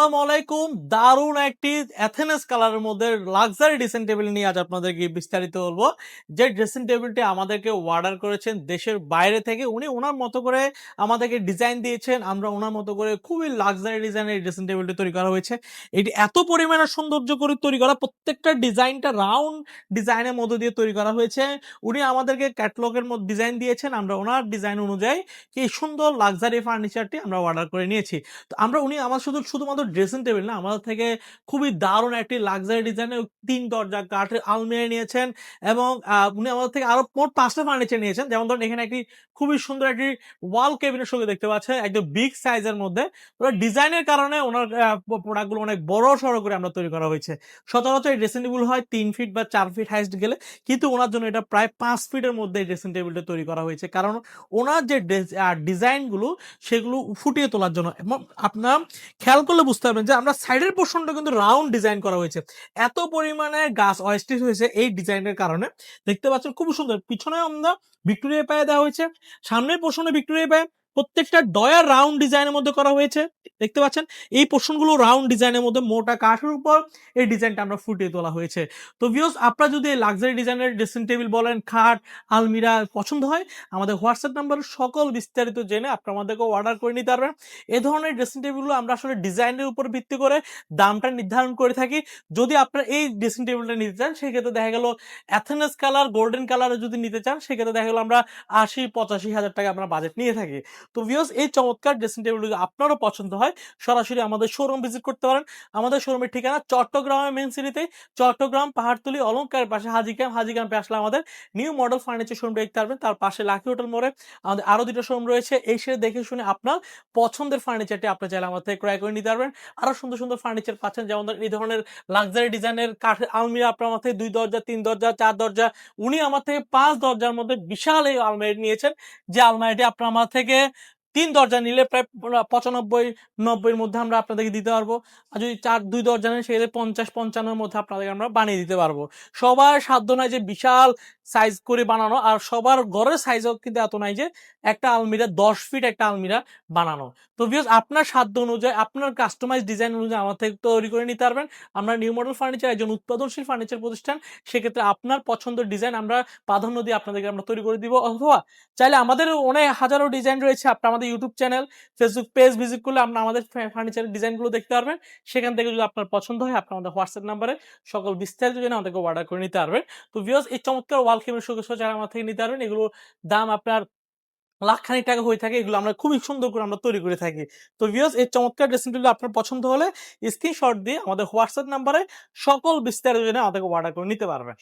আসসালামু আলাইকুম। দারুণ একটি অ্যাথেনেস কালারের মধ্যে লাক্সারি ড্রেসিং টেবিল নিয়ে আজ আপনাদেরকে বিস্তারিত বলব। যে ড্রেসিং টেবিলটি আমাদেরকে অর্ডার করেছেন দেশের বাইরে থেকে, উনি ওনার মতো করে আমাদেরকে ডিজাইন দিয়েছেন। আমরা ওনার মতো করে খুবই লাক্সারি ডিজাইনের ড্রেসিং টেবিলটি তৈরি করা হয়েছে। এটি এত পরিমাণে সৌন্দর্য করে তৈরি করা, প্রত্যেকটা ডিজাইনটা রাউন্ড ডিজাইনের মধ্য দিয়ে তৈরি করা হয়েছে। উনি আমাদেরকে ক্যাটলগের মধ্যে ডিজাইন দিয়েছেন। আমরা ওনার ডিজাইন অনুযায়ী এই সুন্দর লাক্সারি ফার্নিচারটি আমরা অর্ডার করে নিয়েছি। তো আমরা উনি আমার শুধু শুধুমাত্র ড্রেসিং টেবিল না, আমাদের থেকে খুবই দারুণ একটি লাক্সারি ডিজাইনের তিন দরজা, কাঠের আলমিরা নিয়েছেন এবং উনি আমাদের থেকে আরও মোট পাঁচটা ফার্নিচার নিয়েছেন। যেমন ধরুন, এখানে একটি খুবই সুন্দর একটি ওয়াল কেবিনের সঙ্গে দেখতে পাচ্ছেন, একদম বিগ সাইজের মধ্যে। ওনার ডিজাইনের কারণে ওনার প্রোডাক্টগুলো অনেক বড় সড়ো করে আমরা তৈরি করা হয়েছে। সচরাচর এই ড্রেসিং টেবিল হয় তিন ফিট বা চার ফিট হাইস্ট গেলে, কিন্তু ওনার জন্য এটা প্রায় পাঁচ ফিটের মধ্যে এই ড্রেসিং টেবিলটা তৈরি করা হয়েছে। কারণ ওনার যে ডিজাইনগুলো সেগুলো ফুটিয়ে তোলার জন্য। এবং আপনার খেয়াল করলে বুঝতে পারবেন যে আমরা সাইডের পোর্শনটা কিন্তু রাউন্ড ডিজাইন করা হয়েছে। এত পরিমাণে গাছ অয়েস্টিস হয়েছে এই ডিজাইনের কারণে। দেখতে পাচ্ছেন খুব সুন্দর। পিছনে আমরা ভিক্টোরিয়া পায়ে দেওয়া হয়েছে। সামনের পোর্শনে ভিক্টোরিয়া পায়ে প্রত্যেকটা ডয়ার রাউন্ড ডিজাইনের মধ্যে করা হয়েছে, দেখতে পাচ্ছেন? এই পোর্শনগুলো রাউন্ড ডিজাইনের মধ্যে মোটা কাঠের উপর এই ডিজাইনটা আমরা ফুটিয়ে তোলা হয়েছে। তো ভিউস আপনারা যদি লাক্সারি ডিজাইনের ড্রেসিং টেবিল বলেন, খাট, আলমিরা পছন্দ হয়, আমাদের হোয়াটসঅ্যাপ নাম্বারে সকল বিস্তারিত জেনে আপনারা আমাদেরকে অর্ডার করে নিতে পারবেন। এ ধরনের ড্রেসিং টেবিলগুলো আমরা আসলে ডিজাইনের উপর ভিত্তি করে দামটা নির্ধারণ করে থাকি। যদি আপনারা এই ড্রেসিং টেবিলটা নিতে চান, সেক্ষেত্রে দেখা গেল অ্যাথেনাস কালার গোল্ডেন কালারে যদি নিতে চান, সেক্ষেত্রে দেখা গেলো আমরা আশি, পঁচাশি হাজার টাকা আমরা বাজেট নিয়ে থাকি। তো ভিউস এই চমৎকার ড্রেসিং টেবিল আপনারও পছন্দ হয়, সরাসরি আমাদের শোরুম ভিজিট করতে পারেন। আমাদের শোরুমের ঠিকানা চট্টগ্রামের মেন সিটিতে চট্টগ্রাম, পাহাড়তলি অলঙ্কারের পাশে হাজি ক্যাম্প, হাজি ক্যাম্পে আসলে আমাদের নিউ মডেল ফার্নিচার শোরুম দেখতে পারবেন, তার পাশে লাকি হোটেল মোড়ে আমাদের আরও দুটো শোরুম রয়েছে এই সে দেখে শুনে আপনার পছন্দের ফার্নিচারটি আপনি চাইলে আমার থেকে ক্রয় করে নিতে পারবেন। আরও সুন্দর সুন্দর ফার্নিচার পাচ্ছেন, যেমন এই ধরনের লাক্সারি ডিজাইনের কাঠের আলমিরা আপনার আমার থেকে দুই দরজা, তিন দরজা, চার দরজা, উনি আমার থেকে পাঁচ দরজার মধ্যে বিশাল এই আলমারি নিয়েছেন, যে আলমারিটি আপনার আমার থেকে তিন দরজা নিলে প্রায় পঁচানব্বই, নব্বইয়ের মধ্যে আমরা আপনাদেরকে দিতে পারব। আর যদি চার, দুই দরজা নেন, সেক্ষেত্রে পঞ্চাশ, পঞ্চান্নর মধ্যে আপনাদেরকে আমরা বানিয়ে দিতে পারব। সবার সাধ্য নয় যে বিশাল সাইজ করে বানানো, আর সবার ঘরের সাইজও কিন্তু এত নাই যে একটা আলমিরা, দশ ফিট একটা আলমিরা বানানো। তো ভিউজ আপনার সাধ্য অনুযায়ী, আপনার কাস্টমাইজ ডিজাইন অনুযায়ী আমার থেকে তৈরি করে নিতে পারবেন। আমরা নিউ মডেল ফার্নিচার একজন উৎপাদনশীল ফার্নিচার প্রতিষ্ঠান, সেক্ষেত্রে আপনার পছন্দের ডিজাইন আমরা প্রাধান্য দিয়ে আপনাদেরকে আমরা তৈরি করে দিব। অথবা চাইলে আমাদের অনেক হাজারো ডিজাইন রয়েছে, আপনি আমাদের YouTube channel Facebook page visit করলে আপনার আমাদের ফার্নিচারের ডিজাইনগুলো দেখতে পারবেন। সেখান থেকে যদি আপনার পছন্দ হয়, আপনি আমাদের হোয়াটসঅ্যাপ নাম্বারে সকল বিস্তারিত জন্য আমাদেরকে অর্ডার করে নিতে পারবেন। তো ভিউজ এই চমৎকার ওয়াল কেমের শোকেশ যারা আমার থেকে নিতে পারবেন এগুলোর দাম আপনার লাখখানিক টাকা হয়ে থাকে, এগুলো আমরা খুবই সুন্দর করে আমরা তৈরি করে থাকি। তো ভিউস এই চমৎকার ড্রেসিং আপনার পছন্দ হলে স্ক্রিনশট দিয়ে আমাদের হোয়াটসঅ্যাপ নাম্বারে সকল বিস্তারিত জেনে আমাদেরকে অর্ডার করে নিতে পারবেন।